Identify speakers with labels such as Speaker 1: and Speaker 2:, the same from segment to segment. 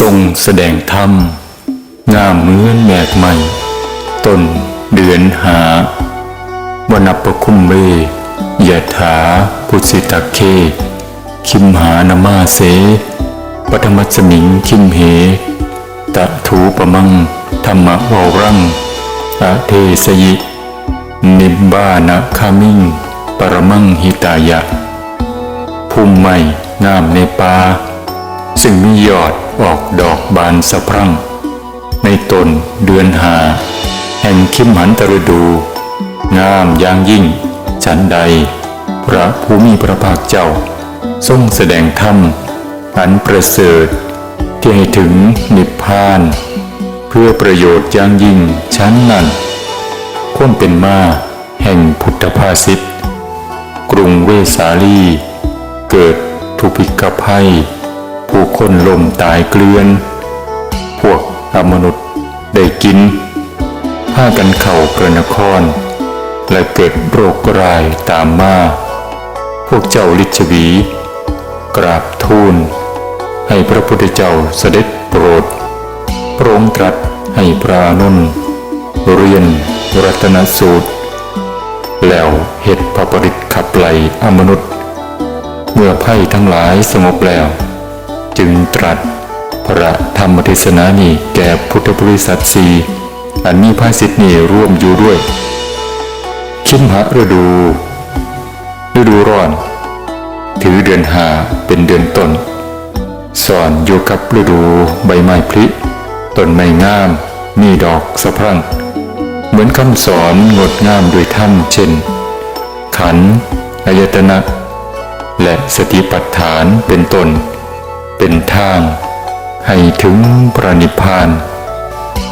Speaker 1: ทรงแสดงธรรมงามเหมือนแมกใหม่ ต้นเดือนหาวนับประคุมเวยะถาพุสิตะเค คิมหานามาเสปัทมัสมิงคิมเห ตะถูปะมัง ธรรมะวารังอะเทสยิ นิบบานะคามิง ปรมังหิตายะ ภูมิใหม่งามในป่า ซึ่งมียอดออกดอกบานสะพรั่ง ในตนเดือนหา แห่งคิมหันตฤดู งามอย่างยิ่ง ฉันใด พระภูมิพระภาคเจ้า ทรงแสดงธรรมอันประเสริฐที่ให้ถึงนิพพาน เพื่อประโยชน์อย่างยิ่งชั้นนั้นความเป็นมาแห่งพุทธภาษิตกรุงเวสาลี เกิดทุพิกภัย ผู้คนลมตายเกลื่อน พวกอมนุษย์ได้กินผ้ากันเข่าพระนคร และเกิดโรคร้ายตามมา พวกเจ้าลิชวี กราบทูล ให้พระพุทธเจ้าเสด็จโปรดพระองค์ตรัสให้พระนุนเรียนรัตนสูตร แล้วเหตุพระปริตขับไล่อมนุษย์ เมื่อไพ่ทั้งหลายสงบแล้ว จึงตรัสพระธรรมเทศนานี้แก่พุทธบริษัทสีอันมีภาสิทธิ์นี้ร่วมอยู่ด้วย คิมหฤดู ฤดูร้อน ถือเดือนหาเป็นเดือนต้นสอนอยู่กับฤดูใบไม้พลิต้นไม้งาม มีดอกสะพรั่ง เหมือนคำสอนงดงามโดยธรรมเช่น ขันอายตนะ และสติปัฏฐานเป็นต้น เป็นทาง ให้ถึงพระนิพพาน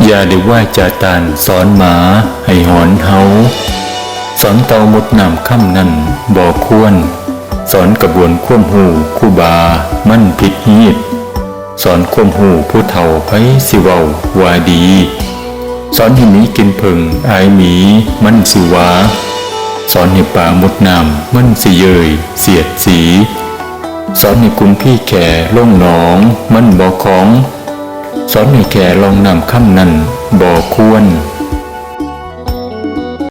Speaker 1: อย่าได้ว่าจาตานสอนหมาให้หอนเฮาสอนเตาหมดน้ำค่ำนั่นบ่ควร สอนกระบวนควมหูคู่บา มั่นผิดฮีดสอนควมหูผู้เฒ่าไพสิเว้าวาดี สอนให้มีกินเพิงอายหมีมันสิวา สอนให้ป่ามดน้ำมันสิเยย เสียดสี สอนให้กุมพี่แข่ล่องหนอง มันบ่อของ สอนให้แข่ลองนำคำนั้นบ่อควร